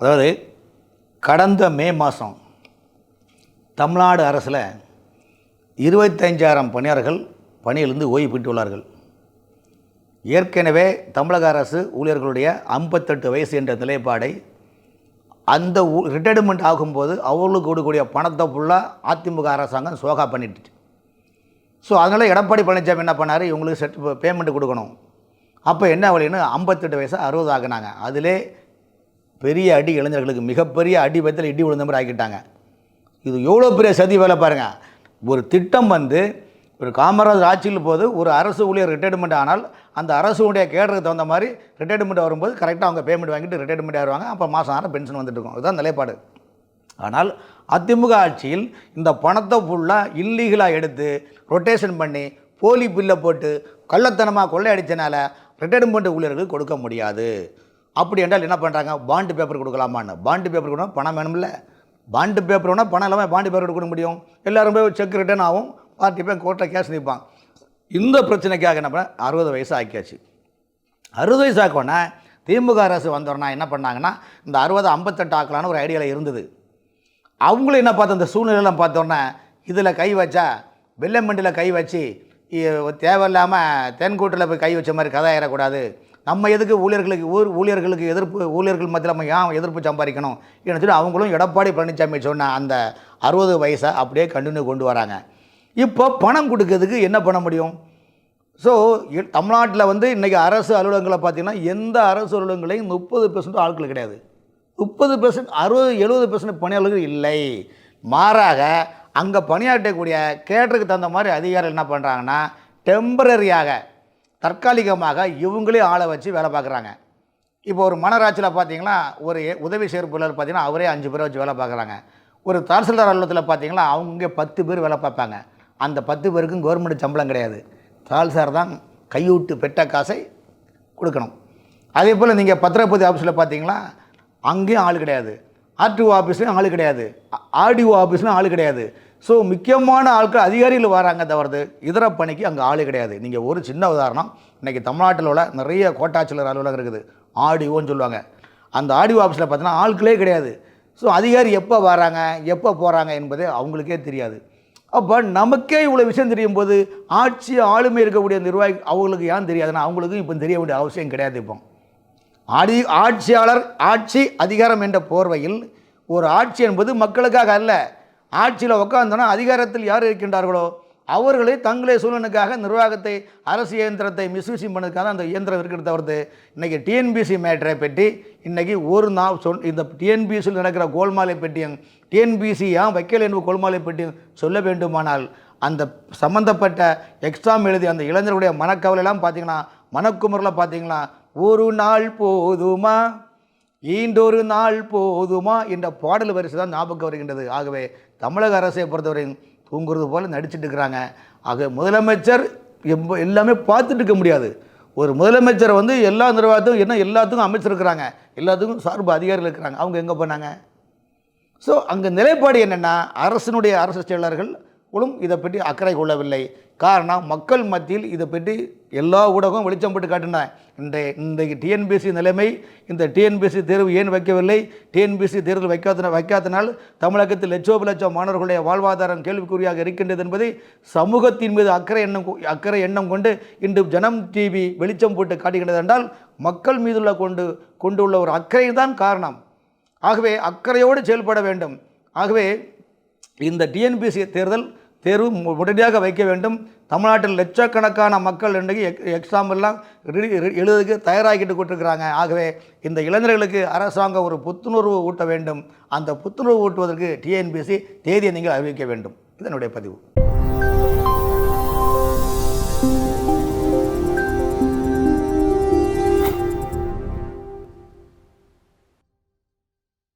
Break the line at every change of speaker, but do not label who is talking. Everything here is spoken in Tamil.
அதாவது கடந்த மே மாதம் தமிழ்நாடு அரசில் இருபத்தஞ்சாயிரம் பணியாளர்கள் பணியிலிருந்து ஓய்வு பெற்றுள்ளார்கள். ஏற்கனவே தமிழக அரசு ஊழியர்களுடைய ஐம்பத்தெட்டு வயசு என்ற நிலைப்பாடை அந்த ரிட்டையர்மெண்ட் ஆகும்போது அவர்களுக்கு கொடுக்கக்கூடிய பணத்தை ஃபுல்லாக அதிமுக அரசாங்கம் சோகா பண்ணிட்டு ஸோ அதனால் எடப்பாடி பழனிசாமி என்ன பண்ணார்? இவங்களுக்கு செட் பேமெண்ட் கொடுக்கணும். அப்போ என்ன வழின்னு ஐம்பத்தெட்டு வயசாக அறுபது ஆகினாங்க. அதிலே பெரிய அடி இளைஞர்களுக்கு மிகப்பெரிய அடி பயத்தில் இடி விழுந்த மாதிரி ஆக்கிட்டாங்க. இது எவ்வளோ பெரிய சதி வேலை பாருங்கள் ஒரு திட்டம் வந்து ஒரு காமராஜர் ஆட்சியில் போது ஒரு அரசு ஊழியர் ரிட்டையர்மெண்ட் ஆனால் அந்த அரசுடைய கேடருக்கு தகுந்த மாதிரி ரிட்டையர்மெண்ட் வரும்போது கரெக்டாக அவங்க பேமெண்ட் வாங்கிட்டு ரிட்டையர்மெண்ட் ஆடுவாங்க அப்புறம் மாதம் ஆனால் பென்ஷன் வந்துட்டு இருக்கும். இதுதான் நிலைப்பாடு. ஆனால் அதிமுக ஆட்சியில் இந்த பணத்தை ஃபுல்லாக இல்லீகலாக எடுத்து ரொட்டேஷன் பண்ணி போலி பில்லை போட்டு கள்ளத்தனமாக கொள்ளையடித்தனால ரிட்டையர்மெண்ட் ஊழியர்களுக்கு கொடுக்க முடியாது. அப்படி என்றால் என்ன பண்ணுறாங்க பாண்டு பேப்பர் கொடுக்கலாமான்னு. பாண்டு பேப்பர் கொடுக்கணும் பணம் வேணும்ல. பாண்டு பேப்பர் வேணால் பணம் இல்லாமல் பாண்டு பேப்பர் கொடுக்க முடியும்? எல்லாரும் போய் செக் ரிட்டர்ன் ஆகும். பார்ட்டி போய் கோர்ட்டில் கேஷ் நிற்பான் இந்த பிரச்சனைக்காக என்ன பண்ண? அறுபது வயசு ஆக்கியாச்சு. அறுபது வயசு ஆக்கோன்னா திமுக அரசு வந்தோடனா என்ன பண்ணாங்கன்னா இந்த அறுபது ஐம்பத்தெட்டு ஆக்கலான்னு ஒரு ஐடியாவில் இருந்தது. அவங்களும் என்ன பார்த்து இந்த சூழ்நிலையெல்லாம் பார்த்தோன்னே இதில் கை வச்சா வெள்ளமண்டியில் கை வச்சு தேவையில்லாமல் தென்கூட்டில் போய் கை வச்ச மாதிரி கதை ஏறக்கூடாது நம்ம எதுக்கு ஊழியர்களுக்கு ஊர் ஊழியர்களுக்கு எதிர்ப்பு ஊழியர்கள் மத்தியில் நம்ம ஏன் எதிர்ப்பு சம்பாதிக்கணும்? சொல்லிட்டு சொல்லி அவங்களும் எடப்பாடி பழனிசாமி சொன்ன அந்த அறுபது வயசை அப்படியே கண்டினியூ கொண்டு வராங்க. இப்போ பணம் கொடுக்கறதுக்கு என்ன பண்ண முடியும்? ஸோ தமிழ்நாட்டில் வந்து இன்றைக்கி அரசு அலுவலகங்களை பார்த்தீங்கன்னா எந்த அரசு அலுவலகங்களையும் முப்பது பெர்சன்ட் ஆட்கள் கிடையாது. முப்பது பெர்சன்ட் அறுபது எழுபது பெர்சன்ட் பணியாளர்கள் இல்லை. மாறாக அங்கே பணியாற்றக்கூடிய கேட்டருக்கு தகுந்த மாதிரி அதிகாரிகள் என்ன பண்ணுறாங்கன்னா டெம்பரரியாக தற்காலிகமாக இவங்களே ஆளை வச்சு வேலை பார்க்குறாங்க. இப்போ ஒரு மனராட்சியில் பார்த்தீங்கன்னா ஒரு உதவி சேர்ப்பாளர் பார்த்தீங்கன்னா அவரே அஞ்சு பேரை வச்சு வேலை பார்க்குறாங்க. ஒரு தாசில்தார் அலுவலகத்தில் பார்த்தீங்கன்னா அவங்க பத்து பேர் வேலை பார்ப்பாங்க. அந்த பத்து பேருக்கும் கவர்மெண்ட் சம்பளம் கிடையாது. தாசில்தார் தான் கையூட்டு பெட்ட காசை கொடுக்கணும். அதே போல் நீங்கள் பத்திரப்பதி ஆஃபீஸில் பார்த்தீங்கன்னா அங்கேயும் ஆள் கிடையாது. ஆர்டிஓ ஆஃபீஸ்லேயும் ஆள் கிடையாது. ஆர்டிஓ ஆஃபீஸ்லேயும் ஆள் கிடையாது. ஸோ முக்கியமான ஆட்கள் அதிகாரிகள் வராங்க தவிர்த்து இதர பணிக்கு அங்கே ஆள் கிடையாது. நீங்கள் ஒரு சின்ன உதாரணம். இன்றைக்கி தமிழ்நாட்டில் உள்ள நிறைய கோட்டாட்சியர் அலுவலகம் இருக்குது. ஆடிஓன்னு சொல்லுவாங்க. அந்த ஆடிஓ ஆஃபீஸில் பார்த்தீங்கன்னா ஆட்களே கிடையாது. ஸோ அதிகாரி எப்போ வராங்க எப்போ போகிறாங்க என்பது அவங்களுக்கே தெரியாது. அப்போ நமக்கே இவ்வளோ விஷயம் தெரியும் போது ஆட்சி ஆளுமை இருக்கக்கூடிய நிர்வாகி அவங்களுக்கு ஏன் தெரியாதுன்னா அவங்களுக்கும் இப்போ தெரிய வேண்டிய அவசியம் கிடையாது இப்போ. ஆடி ஆட்சியாளர் ஆட்சி அதிகாரம் என்ற போர்வையில் ஒரு ஆட்சி என்பது மக்களுக்காக அல்ல. ஆட்சியில் உட்காந்தோன்னா அதிகாரத்தில் யார் இருக்கின்றார்களோ அவர்களே தங்களே சூழனுக்காக நிர்வாகத்தை அரசு இயந்திரத்தை மிஸ்யூசிங் பண்ணதுக்காக அந்த இயந்திரம் இருக்கிறத தவிர்த்து இன்றைக்கி டிஎன்பிசி மேட்டரை பற்றி இன்றைக்கி ஒரு நாள் சொல் இந்த டிஎன்பிசியில் நடக்கிற கோல்மாலை பற்றியும் டிஎன்பிசி ஏன் வைக்கல் என்பது கோல்மாலை பற்றியும் சொல்ல வேண்டுமானால் அந்த சம்மந்தப்பட்ட எக்ஸாம் எழுதி அந்த இளைஞர்களுடைய மனக்கவலையெல்லாம் பார்த்தீங்கன்னா மனக்குமரில் பார்த்தீங்கன்னா ஒரு நாள் போதுமா? ஈண்டொரு நாள் போதுமா என்ற பாடல் வரிசை தான் ஞாபகம் வருகின்றது. ஆகவே தமிழக அரசை பொறுத்தவரையும் தூங்குறது போல் நடிச்சிட்டு இருக்கிறாங்க. ஆக முதலமைச்சர் எம்ப எல்லாமே பார்த்துட்டு இருக்க முடியாது. ஒரு முதலமைச்சர் வந்து எல்லா நிர்வாகத்துக்கும் என்ன எல்லாத்துக்கும் அமைச்சர் இருக்கிறாங்க. எல்லாத்துக்கும் சார்பு அதிகாரிகள் இருக்கிறாங்க. அவங்க எங்கே போனாங்க? ஸோ அங்கே நிலைப்பாடு என்னென்னா அரசினுடைய அரசு செயலாளர்கள் இதை பற்றி அக்கறை கொள்ளவில்லை. காரணம் மக்கள் மத்தியில் இதை பற்றி எல்லா ஊடகமும் வெளிச்சம் போட்டு காட்டின. இந்த இன்றைக்கு டிஎன்பிசி நிலைமை இந்த டிஎன்பிசி தேர்வு ஏன் வைக்கவில்லை? டிஎன்பிசி தேர்தல் வைக்காத வைக்காதனால் தமிழகத்தில் லட்சோப லட்சம் மாணவர்களுடைய வாழ்வாதாரம் கேள்விக்குறியாக இருக்கின்றது என்பதை சமூகத்தின் மீது அக்கறை எண்ணம் அக்கறை எண்ணம் கொண்டு இன்று ஜனம் டிவி வெளிச்சம் போட்டு காட்டுகின்றது என்றால் மக்கள் மீதுள்ள கொண்டு கொண்டுள்ள ஒரு அக்கறை தான் காரணம். ஆகவே அக்கறையோடு செயல்பட வேண்டும். ஆகவே இந்த டிஎன்பிசி தேர்தல் தேர்வு உடனடியாக வைக்க வேண்டும். தமிழ்நாட்டில் லட்சக்கணக்கான மக்கள் இன்றைக்கு எக் எக்ஸாம் எல்லாம் எழுதுறதுக்கு தயாராகிட்டு கொண்டிருக்கிறாங்க. ஆகவே இந்த இளைஞர்களுக்கு அரசாங்கம் ஒரு புத்துணர்வு ஊட்ட வேண்டும். அந்த புத்துணர்வு ஊட்டுவதற்கு டிஎன்பிசி தேதியை நீங்கள் அறிவிக்க வேண்டும். இதனுடைய பதிவு.